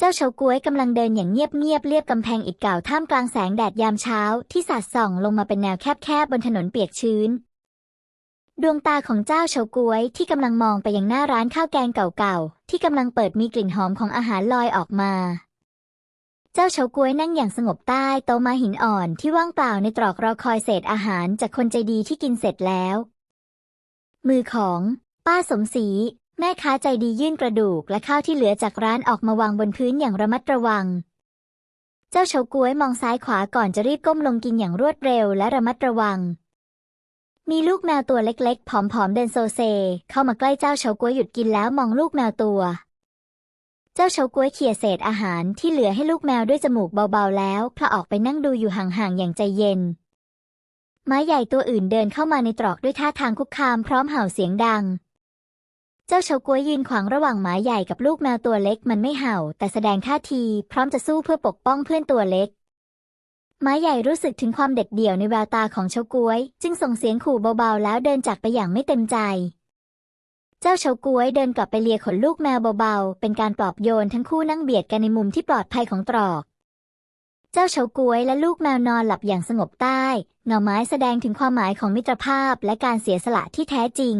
เจ้าเฉาก๊วยกำลังเดินอย่างเงียบๆเลียบกำแพงอิฐเก่าท่ามกลางแสงแดดยามเช้าที่สาดส่องลงมาเป็นแนวแคบๆบนถนนเปียกชื้น ดวงตาของเจ้าเฉาก๊วยที่กำลังมองไปยังหน้าร้านข้าวแกงเก่าๆที่กำลังเปิดมีกลิ่นหอมของอาหารลอยออกมา เจ้าเฉาก๊วยนั่งอย่างสงบใต้โต๊ะม้หินอ่อนที่ว่างเปล่าในตรอกรอคอยเศษอาหารจากคนใจดีที่กินเสร็จแล้ว มือของ ป้าสมศรี แม่ค้าใจดียื่นกระดูกและข้าวที่เหลือจากร้านออกมาวางบนพื้นอย่างระมัดระวัง เจ้าเฉาก๊วยมองซ้ายขวาก่อนจะรีบก้มลงกินอย่างรวดเร็วและระมัดระวัง มีลูกแมวตัวเล็กๆ ผอมๆเดินโซเซ เข้ามาใกล้เจ้าเฉาก๊วยหยุดกินแล้วมองลูกแมวตัว เจ้าเฉาก๊วยเขี่ยเศษอาหารที่เหลือให้ลูกแมวด้วยจมูกเบาๆแล้วพลออกไปนั่งดูอยู่ห่างๆอย่างใจเย็นไม้ใหญ่ตัวอื่นเดินเข้ามาในตรอกด้วยท่าทางคุกคามพร้อมเห่าเสียงดัง เจ้าเฉาก๊วยยืนขวางระหว่างหมาใหญ่กับลูกแมวตัวเล็กมันไม่เห่า แต่แสดงท่าทีพร้อมจะสู้เพื่อปกป้องเพื่อนตัวเล็กหมาใหญ่รู้สึกถึงความเด็ดเดี่ยวในแววตาของเฉาก๊วย จึงส่งเสียงขู่เบาๆ แล้วเดินจากไปอย่างไม่เต็มใจ เจ้าเฉาก๊วยเดินกลับไปเลียขนลูกแมวเบาๆ เป็นการปลอบโยนทั้งคู่นั่งเบียดกันในมุมที่ปลอดภัยของตรอก เจ้าเฉาก๊วยและลูกแมวนอนหลับอย่างสงบใต้เงาไม้แสดงถึงความหมายของมิตรภาพและการเสียสละที่แท้จริง